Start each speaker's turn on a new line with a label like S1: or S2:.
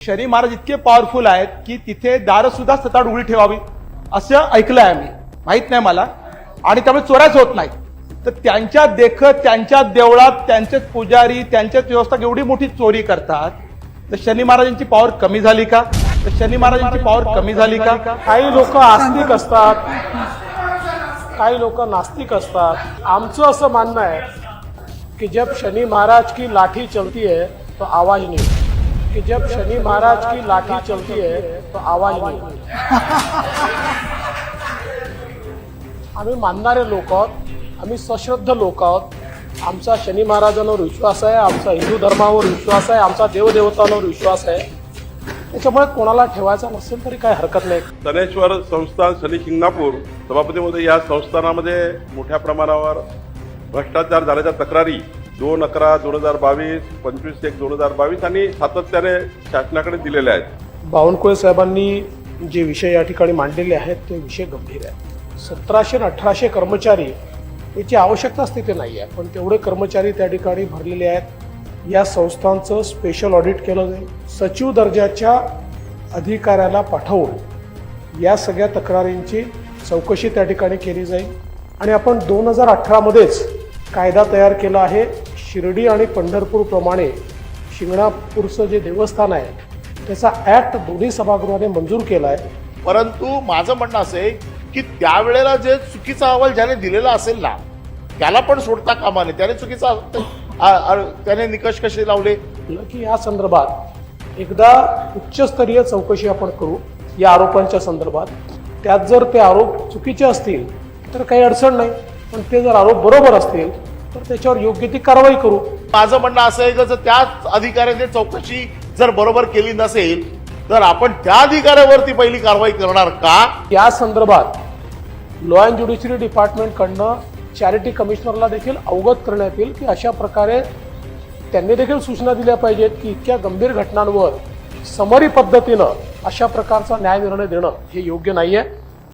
S1: शनी महाराज इतके पॉवरफुल आहेत की तिथे दारं सुद्धा सतत उघडी ठेवावी असं ऐकलंय आम्ही. माहीत नाही मला. आणि त्यामुळे चोऱ्याच होत नाही तर त्यांच्या देखत त्यांच्या देवळात त्यांचेच पुजारी त्यांच्याच व्यवस्था एवढी मोठी चोरी करतात. तर शनी महाराजांची पॉवर कमी झाली का? तर शनी महाराजांची पॉवर कमी झाली का?
S2: काही लोक आस्तिक असतात. काही लोक नास्तिक असतात. आमचं असं मानणं आहे की जब शनि महाराज की लाठी चलती है तो आवाज नाही कि जब शनि महाराज की लाठी चलती है तो आवाज नहीं। आम्ही मानणारे लोक आहोत आम्ही सश्रद्ध लोक आहोत आमचा शनी महाराजांवर विश्वास आहे आमचा हिंदू धर्मावर विश्वास आहे आमचा देवदेवतांवर विश्वास आहे. त्याच्यामुळे कोणाला ठेवायचा नसेल तरी काही हरकत नाही.
S3: सनेश्वर संस्थान शनी शिंगणापूर सभापतीमध्ये या संस्थानामध्ये मोठ्या प्रमाणावर भ्रष्टाचार झाल्याच्या तक्रारी दोन अकरा दोन हजार बावीस पंचवीस एक दोन हजार बावीस आणि सातत्याने शासनाकडे दिलेले आहेत.
S2: बावनकुळे साहेबांनी जे विषय या ठिकाणी मांडलेले आहेत ते विषय गंभीर आहेत. सतराशे अठराशे कर्मचारी याची आवश्यकताच तिथे नाही आहे पण तेवढे कर्मचारी त्या ठिकाणी भरलेले आहेत. या संस्थांचं स्पेशल ऑडिट केलं जाईल. सचिव दर्जाच्या अधिकाऱ्याला पाठवून या सगळ्या तक्रारींची चौकशी त्या ठिकाणी केली जाईल. आणि आपण दोन हजार अठरामध्येच कायदा तयार केला आहे. शिर्डी आणि पंढरपूरप्रमाणे शिंगणापूरचं जे देवस्थान आहे त्याचा ऍक्ट दोन्ही सभागृहाने मंजूर केला आहे
S4: परंतु माझं म्हणणं असं आहे की त्यावेळेला जे चुकीचा अहवाल ज्याने दिलेला असेल ना त्याला पण सोडता कामा नये. त्याने चुकीचा त्याने निकष कसे लावले?
S2: की या संदर्भात एकदा उच्चस्तरीय चौकशी आपण करू या आरोपांच्या संदर्भात. त्यात जर ते आरोप चुकीचे असतील तर काही अडचण नाही. पण ते जर आरोप बरोबर असतील तर त्याच्यावर योग्य ती कारवाई करू.
S4: माझं म्हणणं असं आहे की जर त्याच अधिकाऱ्याने चौकशी जर बरोबर केली नसेल तर आपण त्या अधिकाऱ्यावरती पहिली कारवाई करणार का?
S2: या संदर्भात लॉ अँड ज्युडिशरी डिपार्टमेंटकडनं चॅरिटी कमिशनरला देखील अवगत करण्यात येईल की अशा प्रकारे त्यांनी देखील सूचना दिल्या पाहिजेत की इतक्या गंभीर घटनांवर समरी पद्धतीनं अशा प्रकारचा न्याय निर्णय देणं हे योग्य नाही आहे